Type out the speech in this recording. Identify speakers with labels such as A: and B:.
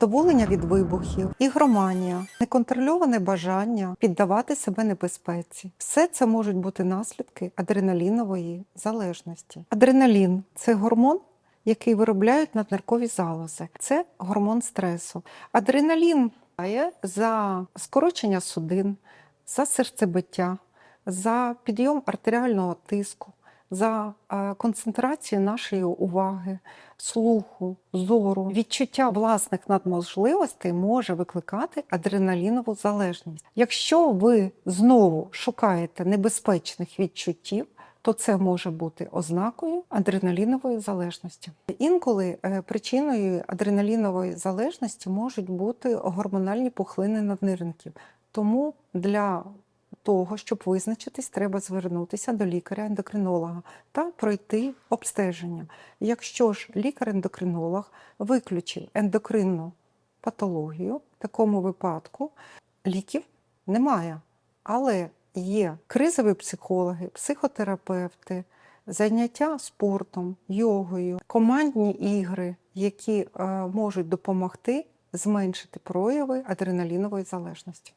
A: задоволення від вибухів, ігроманія, неконтрольоване бажання піддавати себе небезпеці. Все це можуть бути наслідки адреналінової залежності. Адреналін це гормон. Який виробляють надниркові залози, це гормон стресу. Адреналін дбає за скорочення судин, за серцебиття, за підйом артеріального тиску, за е, концентрацію нашої уваги, слуху, зору. Відчуття власних надможливостей може викликати адреналінову залежність. Якщо ви знову шукаєте небезпечних відчуттів, то це може бути ознакою адреналінової залежності. Інколи е, причиною адреналінової залежності можуть бути гормональні пухлини наднирників. Тому для того, щоб визначитись, треба звернутися до лікаря-ендокринолога та пройти обстеження. Якщо ж лікар-ендокринолог виключив ендокринну патологію, в такому випадку ліків немає. Але є кризові психологи, психотерапевти, заняття спортом, йогою, командні ігри, які е, можуть допомогти зменшити прояви адреналінової залежності.